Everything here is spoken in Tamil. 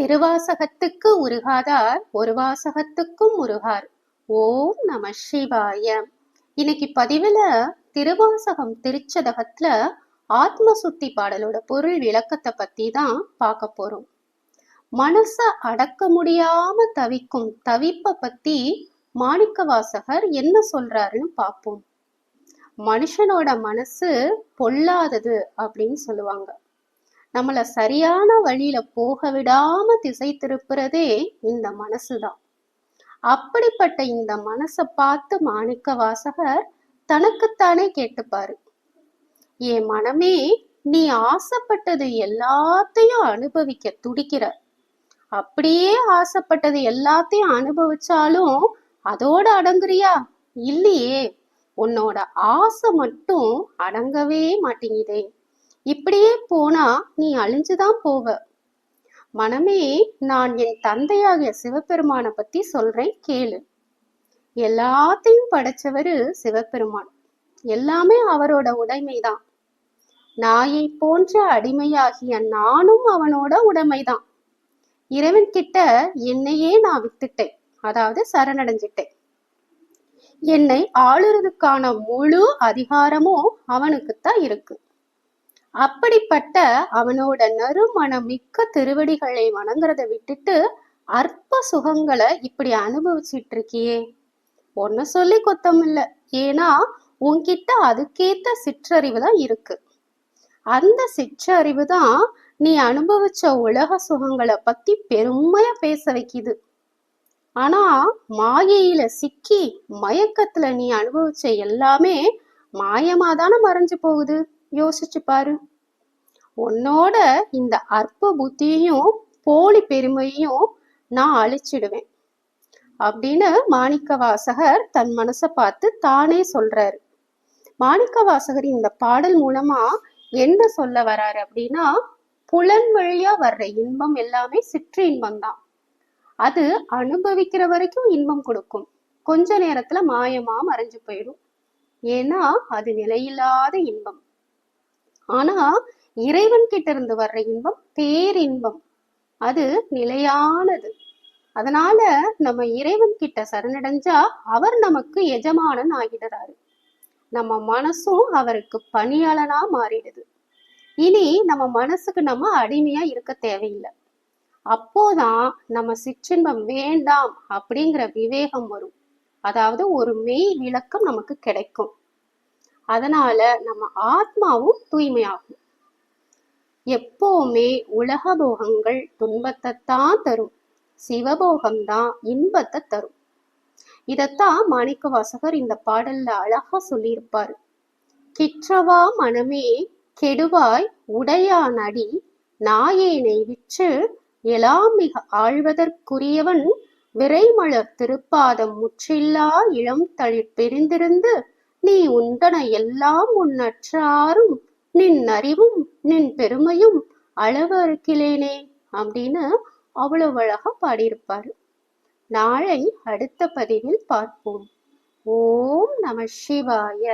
திருவாசகத்துக்கு உருகாதார் ஒரு வாசகத்துக்கும் உருகார். ஓம் நம சிவாய. இன்னைக்கு பதிவுல திருவாசகம் திருச்சதகத்துல ஆத்ம சுத்தி பாடலோட பொருள் விளக்கத்தை பத்தி தான் பார்க்க போறோம். மனச அடக்க முடியாம தவிக்கும் தவிப்ப பத்தி மாணிக்க வாசகர் என்ன சொல்றாருன்னு பார்ப்போம். மனுஷனோட மனசு பொல்லாதது அப்படின்னு சொல்லுவாங்க. நம்மளை சரியான வழியில போக விடாம திசை திருப்புறதே இந்த மனசுதான். அப்படிப்பட்ட இந்த மனசை பார்த்து மாணிக்க வாசகர் தனக்குத்தானே கேட்டுப்பாரு. என் மனமே நீ ஆசைப்பட்டது எல்லாத்தையும் அனுபவிக்க துடிக்கிற. அப்படியே ஆசைப்பட்டது எல்லாத்தையும் அனுபவிச்சாலும் அதோட அடங்குறியா? இல்லையே உன்னோட ஆசை மட்டும் அடங்கவே மாட்டேங்குதே. இப்படியே போனா நீ அழிஞ்சுதான் போவ. மனமே நான் என் தந்தையாகிய சிவபெருமான பத்தி சொல்றேன் கேளு. எல்லாத்தையும் படைச்சவரு சிவபெருமான். எல்லாமே அவரோட உடைமைதான். நாயை போன்ற அடிமையாகிய நானும் அவனோட உடைமைதான். இறைவன் கிட்ட என்னையே நான் வித்துட்டேன் அதாவது சரணடைஞ்சிட்டேன். என்னை ஆளுறதுக்கான முழு அதிகாரமும் அவனுக்குத்தான் இருக்கு. அப்படிப்பட்ட அவனோட நறுமணம் மிக்க திருவடிகளை வணங்குறத விட்டுட்டு அற்ப சுகங்களை இப்படி அனுபவிச்சிட்டு இருக்கியே ஒன்னு சொல்லி கொத்தம் இல்ல. ஏன்னா உன்கிட்ட அதுக்கேத்த சிற்றறிவு தான் இருக்கு. அந்த சிற்றறிவு தான் நீ அனுபவிச்ச உலக சுகங்களை பத்தி பெருமையா பேச வைக்குது. ஆனா மாயையில சிக்கி மயக்கத்துல நீ அனுபவிச்ச எல்லாமே மாயமாதான மறைஞ்சு போகுது. யோசிச்சு பாரு. உன்னோட இந்த அற்ப புத்தியையும் போலி பெருமையும் நான் அழிச்சிடுவேன். அப்படின்னு மாணிக்க வாசகர் தன் மனசை பார்த்து தானே சொல்றாரு. மாணிக்க வாசகர் இந்த பாடல் மூலமா என்ன சொல்ல வராரு அப்படின்னா புலன் வழியா வர்ற இன்பம் எல்லாமே சிற்று இன்பம் தான் அது அனுபவிக்கிற வரைக்கும் இன்பம் கொடுக்கும். கொஞ்ச நேரத்துல மாயமா மறைஞ்சு போயிடும். ஏன்னா அது நிலையில்லாத இன்பம். ஆனா இறைவன் கிட்ட இருந்து வர்ற இன்பம் பேரின்பம். அது நிலையானது. அதனால நம்ம இறைவன் கிட்ட சரணடைஞ்சா அவர் நமக்கு எஜமானன் ஆகிடுறாரு. நம்ம மனசும் அவருக்கு பணியாளனா மாறிடுது. இனி நம்ம மனசுக்கு நம்ம அடிமையா இருக்க தேவையில்லை. அப்போதான் நம்ம சிற்றின்பம் வேண்டாம் அப்படிங்கிற விவேகம் வரும். அதாவது ஒரு மெய் விளக்கம் நமக்கு கிடைக்கும். அதனால நம்ம ஆத்மாவும் தூய்மையாகும். எப்பவுமே உலக போகங்கள் துன்பத்தைத்தான் தரும். சிவபோகம்தான் இன்பத்தை தரும். இதத்தான் மாணிக்க வாசகர் இந்த பாடல்ல அழகா சொல்லியிருப்பாரு. கிற்றவா மனமே கெடுவாய் உடையான் அடி நாயேனை விற்று எலாம் மிக ஆழ்வதற்குரியவன் விரைமலர் திருப்பாதம் முற்றில்லா இளம் தளிர் பிரிந்திருந்து நீ உண்டன எல்லாம் உன்னற்றாரும் நின் அறிவும் நின் பெருமையும் அளவு அறுக்கிலேனே அப்படின்னு அவ்வளவு அழகா பாடியிருப்பாரு. நாளை அடுத்த பதிவில் பார்ப்போம். ஓம் நம சிவாய.